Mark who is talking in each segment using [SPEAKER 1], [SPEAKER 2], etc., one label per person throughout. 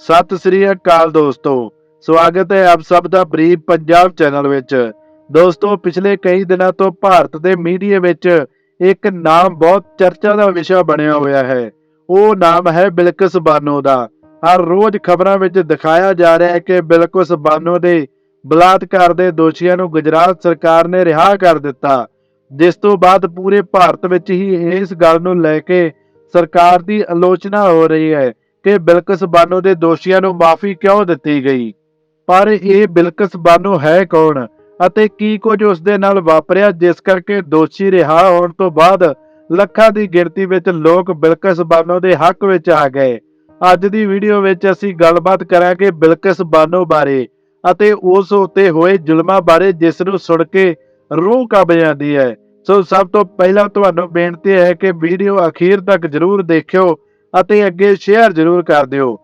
[SPEAKER 1] ਸਤਿ ਸ੍ਰੀ ਅਕਾਲ ਦੋਸਤੋ, ਸਵਾਗਤ ਹੈ ਆਪ ਸਭ ਦਾ ਬਰੀਫ ਪੰਜਾਬ ਚੈਨਲ ਵਿੱਚ। ਦੋਸਤੋ, ਪਿਛਲੇ ਕਈ ਦਿਨਾਂ ਤੋਂ ਭਾਰਤ ਦੇ ਮੀਡੀਆ ਵਿੱਚ ਇੱਕ ਨਾਮ ਬਹੁਤ ਚਰਚਾ ਦਾ ਵਿਸ਼ਾ ਬਣਿਆ ਹੋਇਆ ਹੈ। ਉਹ ਨਾਮ ਹੈ ਬਿਲਕਿਸ ਬਾਨੋ ਦਾ। ਹਰ ਰੋਜ਼ ਖਬਰਾਂ ਵਿੱਚ ਦਿਖਾਇਆ ਜਾ ਰਿਹਾ ਹੈ ਕਿ ਬਿਲਕਿਸ ਬਾਨੋ ਦੇ ਬਲਾਤਕਾਰ ਦੇ ਦੋਸ਼ੀਆਂ ਨੂੰ ਗੁਜਰਾਤ ਸਰਕਾਰ ਨੇ ਰਿਹਾ ਕਰ ਦਿੱਤਾ। ਜਿਸ ਤੋਂ ਬਾਅਦ ਪੂਰੇ ਭਾਰਤ ਵਿੱਚ ਹੀ ਇਸ ਗੱਲ ਨੂੰ ਲੈ ਕੇ ਸਰਕਾਰ ਦੀ ਆਲੋਚਨਾ ਹੋ ਰਹੀ ਹੈ ਕਿ ਬਿਲਕਸ ਬਾਨੋ ਦੇ ਦੋਸ਼ੀਆਂ ਨੂੰ ਮਾਫੀ ਕਿਉਂ ਦਿੱਤੀ ਗਈ? ਪਰ ਇਹ ਬਿਲਕਿਸ ਬਾਨੋ ਹੈ ਕੌਣ ਅਤੇ ਕੀ ਕੁਝ ਉਸ ਦੇ ਨਾਲ ਵਾਪਰਿਆ, ਜਿਸ ਕਰਕੇ ਦੋਸ਼ੀ ਰਿਹਾ ਹੋਣ ਤੋਂ ਬਾਅਦ ਲੱਖਾਂ ਦੀ ਗਿਣਤੀ ਵਿੱਚ ਲੋਕ ਬਿਲਕਸ ਬਾਨੋ ਦੇ ਹੱਕ ਵਿੱਚ ਆ ਗਏ। ਅੱਜ ਦੀ ਵੀਡੀਓ ਵਿੱਚ ਅਸੀਂ ਗੱਲਬਾਤ ਕਰਾਂਗੇ ਬਿਲਕਿਸ ਬਾਨੋ ਬਾਰੇ ਅਤੇ ਉਸ ਉਤੇ ਹੋਏ ਜ਼ੁਲਮਾਂ ਬਾਰੇ, ਜਿਸ ਨੂੰ ਸੁਣ ਕੇ ਰੂਹ ਕੰਬ ਜਾਂਦੀ ਹੈ। ਸੋ ਸਭ ਤੋਂ ਪਹਿਲਾਂ ਤੁਹਾਨੂੰ ਬੇਨਤੀ ਹੈ ਕਿ ਵੀਡੀਓ ਅਖੀਰ ਤੱਕ ਜ਼ਰੂਰ ਦੇਖਿਓ ਅਤੇ ਅੱਗੇ ਸ਼ੇਅਰ ਜ਼ਰੂਰ ਕਰ ਦਿਓ।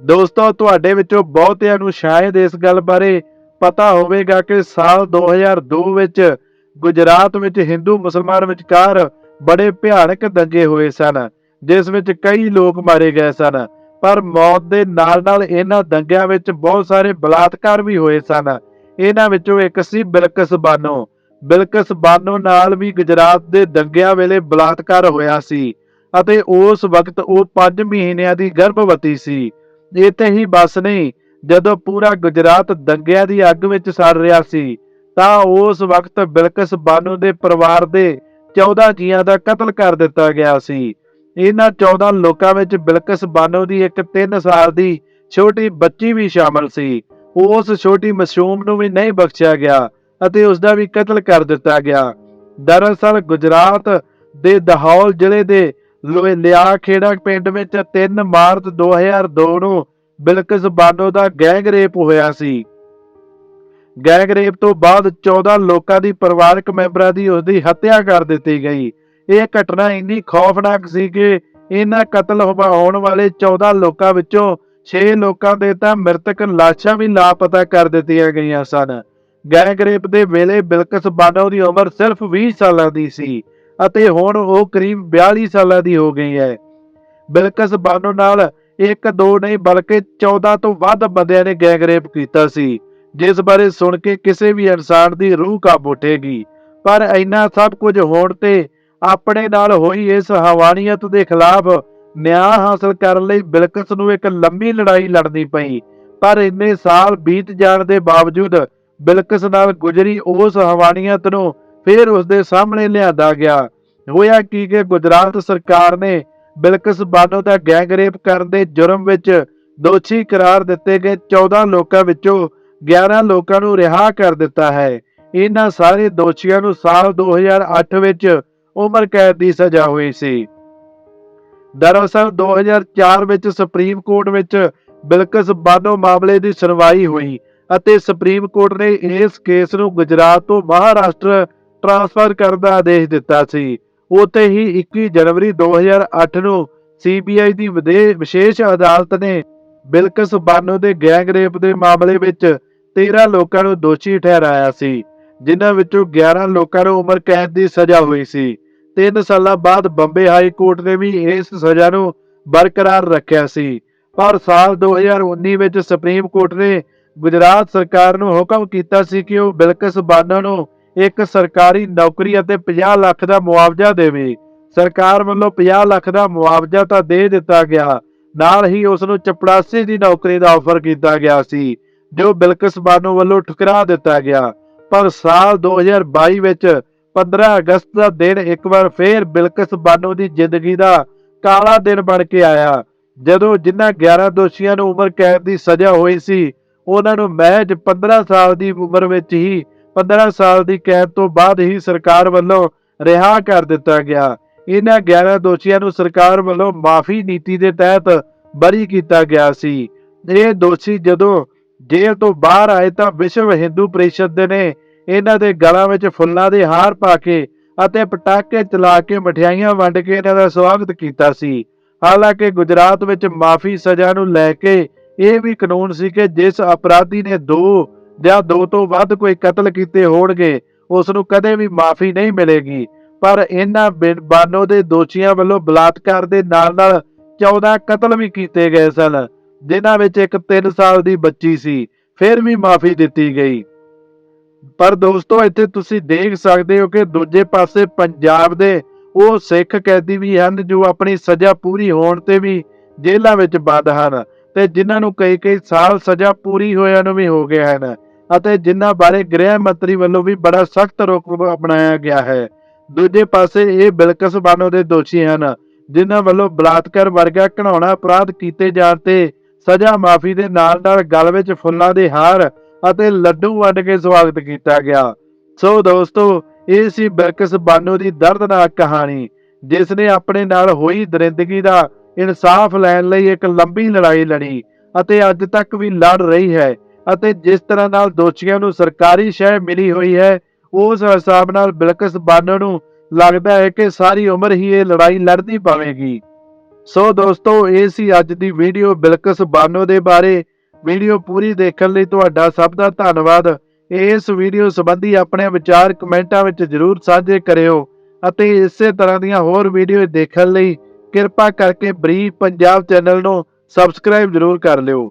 [SPEAKER 1] ਦੋਸਤੋ, ਤੁਹਾਡੇ ਵਿੱਚੋਂ ਬਹੁਤਿਆਂ ਨੂੰ ਸ਼ਾਇਦ ਇਸ ਗੱਲ ਬਾਰੇ ਪਤਾ ਹੋਵੇਗਾ ਕਿ ਸਾਲ 2002 ਵਿੱਚ ਗੁਜਰਾਤ ਵਿੱਚ ਹਿੰਦੂ ਮੁਸਲਮਾਨ ਵਿਚਕਾਰ ਬੜੇ ਭਿਆਨਕ ਦੰਗੇ ਹੋਏ ਸਨ, ਜਿਸ ਵਿੱਚ ਕਈ ਲੋਕ ਮਾਰੇ ਗਏ ਸਨ। ਪਰ ਮੌਤ ਦੇ ਨਾਲ-ਨਾਲ ਇਹਨਾਂ ਦੰਗਿਆਂ ਵਿੱਚ ਬਹੁਤ ਸਾਰੇ ਬਲਾਤਕਾਰ ਵੀ ਹੋਏ ਸਨ। ਇਹਨਾਂ ਵਿੱਚੋਂ ਇੱਕ ਸੀ ਬਿਲਕਸ ਬਾਨੋ। ਬਿਲਕਸ ਬਾਨੋ ਨਾਲ ਵੀ ਗੁਜਰਾਤ ਦੇ ਦੰਗਿਆਂ ਵੇਲੇ ਬਲਾਤਕਾਰ ਹੋਇਆ ਸੀ। ਅਤੇ ਉਸ ਵਕਤ ਉਹ 5 ਮਹੀਨਿਆਂ ਦੀ ਗਰਭਵਤੀ ਸੀ। ਇੱਥੇ ਹੀ ਬਸ ਨਹੀਂ ਜਦੋਂ ਪੂਰਾ ਗੁਜਰਾਤ ਦੰਗਿਆਂ ਦੀ ਅੱਗ ਵਿੱਚ ਸੜ ਰਿਹਾ ਸੀ, ਤਾਂ ਉਸ ਵਕਤ ਬਿਲਕਸ ਬਾਨੋ ਦੇ ਪਰਿਵਾਰ ਦੇ 14 ਜੀਆਂ ਦਾ ਕਤਲ ਕਰ ਦਿੱਤਾ ਗਿਆ ਸੀ। ਇਹਨਾਂ 14 ਲੋਕਾਂ ਵਿੱਚ ਬਿਲਕਸ ਬਾਨੂ ਦੀ ਇੱਕ 3 ਸਾਲ ਦੀ ਛੋਟੀ ਬੱਚੀ ਵੀ ਸ਼ਾਮਲ ਸੀ। ਉਸ ਛੋਟੀ ਮਾਸੂਮ ਨੂੰ ਵੀ ਨਹੀਂ ਬਖਸ਼ਿਆ ਗਿਆ ਅਤੇ ਉਸ ਦਾ ਵੀ ਕਤਲ ਕਰ ਦਿੱਤਾ ਗਿਆ। ਦਰਅਸਲ ਗੁਜਰਾਤ ਦੇ ਦਹੌਲ ਜ਼ਿਲ੍ਹੇ ਦੇ ਲਿਆ ਖੇੜਾ ਪਿੰਡ ਵਿੱਚ 3 ਮਾਰਚ 2002 ਨੂੰ ਬਿਲਕਿਸ ਬਾਨੋ ਦਾ ਗੈਂਗ ਰੇਪ ਹੋਇਆ ਸੀ। ਗੈਂਗ ਰੇਪ ਤੋਂ ਬਾਅਦ 14 ਲੋਕਾਂ ਦੀ ਪਰਿਵਾਰਕ ਮੈਂਬਰਾਂ ਦੀ ਉਸ ਦੀ ਹੱਤਿਆ ਕਰ ਦਿੱਤੀ ਗਈ। ਇਹ ਘਟਨਾ ਇੰਨੀ ਖੌਫਨਾਕ ਸੀ ਕਿ ਇਹਨਾਂ ਕਤਲ ਹੋਣ ਵਾਲੇ 14 ਲੋਕਾਂ ਵਿੱਚੋਂ 6 ਲੋਕਾਂ ਦੇ ਤਾਂ ਮ੍ਰਿਤਕ ਲਾਸ਼ਾਂ ਵੀ ਲਾਪਤਾ ਕਰ ਦਿੱਤੀਆਂ ਗਈਆਂ ਸਨ। ਗੈਂਗ ਰੇਪ ਦੇ ਵੇਲੇ ਬਿਲਕਸ ਬਾਨੋ ਦੀ ਉਮਰ ਸਿਰਫ 20 ਸਾਲਾਂ ਦੀ ਸੀ। ਅਤੇ ਹੁਣ ਉਹ ਕਰੀਬ 42 ਸਾਲਾਂ ਦੀ ਹੋ ਗਈ ਹੈ। ਬਿਲਕਸ ਬਾਨੋ ਨਾਲ ਇੱਕ ਦੋ ਨਹੀਂ ਬਲਕਿ 14 ਤੋਂ ਵੱਧ ਬੰਦਿਆਂ ਨੇ ਗੈਂਗ ਰੇਪ ਕੀਤਾ ਸੀ, ਜਿਸ ਬਾਰੇ ਸੁਣ ਕੇ ਕਿਸੇ ਵੀ ਇਨਸਾਨ ਦੀ ਰੂਹ ਕਾਬ ਉੱਠੇਗੀ। ਪਰ ਇੰਨਾ ਸਭ ਕੁਝ ਹੋਣ ਤੇ ਆਪਣੇ ਨਾਲ ਹੋਈ ਇਸ ਹਵਾਨੀਅਤ ਦੇ ਖਿਲਾਫ ਨਿਆਂ ਹਾਸਲ ਕਰਨ ਲਈ ਬਿਲਕਸ ਨੂੰ ਇੱਕ ਲੰਮੀ ਲੜਾਈ ਲੜਨੀ ਪਈ। ਪਰ ਇੰਨੇ ਸਾਲ ਬੀਤ ਜਾਣ ਦੇ ਬਾਵਜੂਦ ਬਿਲਕਸ ਨਾਲ ਗੁਜਰੀ ਉਸ ਹਵਾਨੀਅਤ ਨੂੰ ਫਿਰ ਉਸ ਦੇ ਸਾਹਮਣੇ ਲਿਆਂਦਾ ਗਿਆ। ਹੋਇਆ ਕੀ ਕਿ ਗੁਜਰਾਤ ਸਰਕਾਰ ਨੇ ਬਿਲਕਸ ਬਾਨੋ ਦਾ ਗੈਂਗ ਰੇਪ ਕਰਨ ਦੇ ਜੁਰਮ ਵਿੱਚ ਦੋਸ਼ੀ ਕਰਾਰ ਦਿੱਤੇ ਗਏ। 14 ਲੋਕਾਂ ਵਿੱਚੋਂ 11 ਲੋਕਾਂ ਨੂੰ ਰਿਹਾ ਕਰ ਦਿੱਤਾ ਹੈ। ਇਹਨਾਂ ਸਾਰੇ ਦੋਸ਼ੀਆਂ ਨੂੰ ਸਾਲ 2008 ਵਿੱਚ ਉਮਰ ਕੈਦ ਦੀ ਸਜ਼ਾ ਹੋਈ ਸੀ। ਦਰਅਸਲ 2004 ਵਿੱਚ ਸੁਪਰੀਮ ਕੋਰਟ ਵਿੱਚ ਬਿਲਕਸ ਬਾਨੋ ਮਾਮਲੇ ਦੀ ਸੁਣਵਾਈ ਹੋਈ ਅਤੇ ਸੁਪਰੀਮ ਕੋਰਟ ਨੇ ਇਸ ਕੇਸ ਨੂੰ ਗੁਜਰਾਤ ਤੋਂ ਮਹਾਰਾਸ਼ਟਰ ਟ੍ਰਾਂਸਫਰ ਕਰਨ ਦਾ ਆਦੇਸ਼ ਦਿੱਤਾ ਸੀ। ਉਤੇ ਹੀ 21 ਜਨਵਰੀ 2008 ਨੂੰ ਸੀਬੀਆਈ ਦੀ ਵਿਸ਼ੇਸ਼ ਅਦਾਲਤ ਨੇ ਬਿਲਕਸ ਬਾਨੋ ਦੇ ਗੈਂਗ ਰੇਪ ਦੇ ਮਾਮਲੇ ਵਿੱਚ 13 ਲੋਕਾਂ ਨੂੰ ਦੋਸ਼ੀ ਠਹਿਰਾਇਆ ਸੀ, ਜਿਨ੍ਹਾਂ ਵਿੱਚੋਂ 11 ਲੋਕਾਂ ਨੂੰ ਉਮਰ ਕੈਦ ਦੀ ਸਜ਼ਾ ਹੋਈ ਸੀ। 3 ਸਾਲਾਂ ਬਾਅਦ ਬੰਬੇ ਹਾਈ ਕੋਰਟ ਨੇ ਵੀ ਇਸ ਸਜ਼ਾ ਨੂੰ ਬਰਕਰਾਰ ਰੱਖਿਆ ਸੀ। ਪਰ ਸਾਲ 2019 ਵਿੱਚ ਸੁਪਰੀਮ ਕੋਰਟ ਨੇ ਗੁਜਰਾਤ ਸਰਕਾਰ ਨੂੰ ਹੁਕਮ ਕੀਤਾ ਸੀ ਕਿ ਉਹ ਬਿਲਕਿਸ ਬਾਨੋ ਨੂੰ ਇੱਕ ਸਰਕਾਰੀ ਨੌਕਰੀ ਅਤੇ 50 ਲੱਖ ਦਾ ਮੁਆਵਜ਼ਾ ਦੇਵੇ। ਸਰਕਾਰ ਵੱਲੋਂ 50 ਲੱਖ ਦਾ ਮੁਆਵਜ਼ਾ ਤਾਂ ਦੇ ਦਿੱਤਾ ਗਿਆ। ਨਾਲ ਹੀ ਉਸ ਨੂੰ ਚਪੜਾਸੀ ਦੀ ਨੌਕਰੀ ਦਾ ਆਫਰ ਕੀਤਾ ਗਿਆ ਸੀ, ਜੋ ਬਿਲਕਿਸ ਬਾਨੋ ਵੱਲੋਂ ਠੁਕਰਾ ਦਿੱਤਾ ਗਿਆ। ਪਰ ਸਾਲ 2022 ਵਿੱਚ 15 ਅਗਸਤ ਦਾ ਦਿਨ ਇੱਕ ਵਾਰ ਫੇਰ ਬਿਲਕਿਸ ਬਾਨੋ ਦੀ ਜ਼ਿੰਦਗੀ ਦਾ ਕਾਲਾ ਦਿਨ ਬਣ ਕੇ ਆਇਆ। ਜਦੋਂ ਜਿਨ੍ਹਾਂ 11 ਦੋਸ਼ੀਆਂ ਨੂੰ ਉਮਰ ਕੈਦ ਦੀ ਸਜ਼ਾ ਹੋਈ ਸੀ, ਉਹਨਾਂ ਨੂੰ ਮਹਿਜ 15 ਸਾਲ ਦੀ ਉਮਰ ਵਿੱਚ ਹੀ 15 ਸਾਲ ਦੀ ਕੈਦ ਤੋਂ ਬਾਅਦ ਹੀ ਸਰਕਾਰ ਵੱਲੋਂ ਰਿਹਾ ਕਰ ਦਿੱਤਾ ਗਿਆ। ਇਹਨਾਂ 11 ਦੋਸ਼ੀਆਂ ਨੂੰ ਸਰਕਾਰ ਵੱਲੋਂ ਮਾਫੀ ਨੀਤੀ ਦੇ ਤਹਿਤ ਬਰੀ ਕੀਤਾ ਗਿਆ ਸੀ। ਇਹ ਦੋਸ਼ੀ ਜਦੋਂ ਜੇਲ੍ਹ ਤੋਂ ਬਾਹਰ ਆਏ ਤਾਂ ਵਿਸ਼ਵ ਹਿੰਦੂ ਪਰਿਸ਼ਦ ਦੇ ਨੇ ਇਹਨਾਂ ਦੇ ਗਲਾਂ ਵਿੱਚ ਫੁੱਲਾਂ ਦੇ ਹਾਰ ਪਾ ਕੇ ਅਤੇ ਪਟਾਕੇ ਚਲਾ ਕੇ ਮਠਿਆਈਆਂ ਵੰਡ ਕੇ ਇਹਨਾਂ ਦਾ ਸਵਾਗਤ ਕੀਤਾ ਸੀ। ਹਾਲਾਂਕਿ ਗੁਜਰਾਤ ਵਿੱਚ ਮਾਫੀ ਸਜ਼ਾ ਨੂੰ ਲੈ ਕੇ ਇਹ ਵੀ ਕਾਨੂੰਨ ਸੀ ਕਿ ਜਿਸ ਅਪਰਾਧੀ ਨੇ ਦੋ ਜਾਂ ਦੋ ਤੋਂ ਵੱਧ ਕੋਈ ਕਤਲ ਕੀਤੇ ਹੋਣਗੇ ਉਸ ਨੂੰ ਕਦੇ ਵੀ ਮਾਫੀ ਨਹੀਂ ਮਿਲੇਗੀ। ਪਰ ਇਹਨਾਂ ਬਾਨੋ ਦੇ ਦੋਸ਼ੀਆਂ ਵੱਲੋਂ ਬਲਾਤਕਾਰ ਦੇ ਨਾਲ ਨਾਲ 14 ਕਤਲ ਵੀ ਕੀਤੇ ਗਏ ਸਨ, ਜਿਨ੍ਹਾਂ ਵਿੱਚ ਇੱਕ 3 ਸਾਲ ਦੀ ਬੱਚੀ ਸੀ, ਫਿਰ ਵੀ ਮਾਫੀ ਦਿੱਤੀ ਗਈ। ਪਰ ਦੋਸਤੋ, ਇੱਥੇ ਤੁਸੀਂ ਦੇਖ ਸਕਦੇ ਹੋ ਕਿ ਦੂਜੇ ਪਾਸੇ ਪੰਜਾਬ ਦੇ ਉਹ ਸਿੱਖ ਕੈਦੀ ਵੀ ਹਨ ਜੋ ਆਪਣੀ ਸਜ਼ਾ ਪੂਰੀ ਹੋਣ ਤੇ ਵੀ ਜੇਲ੍ਹਾਂ ਵਿੱਚ ਬੰਦ ਹਨ ਤੇ ਜਿਨ੍ਹਾਂ ਨੂੰ ਕਈ ਕਈ ਸਾਲ ਸਜ਼ਾ ਪੂਰੀ ਹੋਇਆਂ ਨੂੰ ਵੀ ਹੋ ਗਏ ਹਨ। ਅਤੇ ਜਿਨ੍ਹਾਂ ਬਾਰੇ ਗ੍ਰਹਿ ਮੰਤਰੀ ਵੱਲੋਂ ਵੀ ਬੜਾ ਸਖਤ ਰੁਖ ਅਪਣਾਇਆ ਗਿਆ ਹੈ। ਦੂਜੇ ਪਾਸੇ ਇਹ ਬਿਲਕਸ ਬਾਨੋ ਦੇ ਦੋਸ਼ੀ ਹਨ, ਜਿਨ੍ਹਾਂ ਵੱਲੋਂ ਬਲਾਤਕਾਰ ਵਰਗਾ ਘਣਾਉਣਾ ਅਪਰਾਧ ਕੀਤੇ ਜਾਣ ਤੇ ਸਜ਼ਾ ਮਾਫੀ ਦੇ ਨਾਲ ਨਾਲ ਗਲ ਵਿੱਚ ਫੁੱਲਾਂ ਦੇ ਹਾਰ ਅਤੇ ਲੱਡੂ ਵੰਡ ਕੇ ਸਵਾਗਤ ਕੀਤਾ ਗਿਆ। ਸੋ ਦੋਸਤੋ, ਇਹ ਸੀ ਬਿਲਕਸ ਬਾਨੋ ਦੀ ਦਰਦਨਾਕ ਕਹਾਣੀ, ਜਿਸ ਨੇ ਆਪਣੇ ਨਾਲ ਹੋਈ ਦਰਿੰਦਗੀ ਦਾ ਇਨਸਾਫ ਲੈਣ ਲਈ ਇੱਕ ਲੰਬੀ ਲੜਾਈ ਲੜੀ ਅਤੇ ਅੱਜ ਤੱਕ ਵੀ ਲੜ ਰਹੀ ਹੈ। ਅਤੇ ਜਿਸ ਤਰ੍ਹਾਂ ਨਾਲ ਦੋਸ਼ੀਆਂ ਨੂੰ ਸਰਕਾਰੀ ਸ਼ਹਿ ਮਿਲੀ ਹੋਈ ਹੈ, ਉਸ ਹਿਸਾਬ ਨਾਲ ਬਿਲਕਸ ਬਾਨੋ ਨੂੰ ਲੱਗਦਾ ਹੈ ਕਿ ਸਾਰੀ ਉਮਰ ਹੀ ਇਹ ਲੜਾਈ ਲੜਨੀ ਪਵੇਗੀ। ਸੋ ਦੋਸਤੋ, ਇਹ ਸੀ ਅੱਜ ਦੀ ਵੀਡੀਓ ਬਿਲਕਸ ਬਾਨੋ ਦੇ ਬਾਰੇ। ਵੀਡੀਓ ਪੂਰੀ ਦੇਖਣ ਲਈ ਤੁਹਾਡਾ ਸਭ ਦਾ ਧੰਨਵਾਦ। ਇਸ ਵੀਡੀਓ ਸੰਬੰਧੀ ਆਪਣੇ ਵਿਚਾਰ ਕਮੈਂਟਾਂ ਵਿੱਚ ਜਰੂਰ ਸਾਂਝੇ ਕਰਿਓ ਅਤੇ ਇਸੇ ਤਰ੍ਹਾਂ ਦੀਆਂ ਹੋਰ ਵੀਡੀਓ ਦੇਖਣ ਲਈ ਕਿਰਪਾ ਕਰਕੇ ਬਰੀਫ ਪੰਜਾਬ ਚੈਨਲ ਨੂੰ ਸਬਸਕ੍ਰਾਈਬ ਜਰੂਰ ਕਰ ਲਿਓ।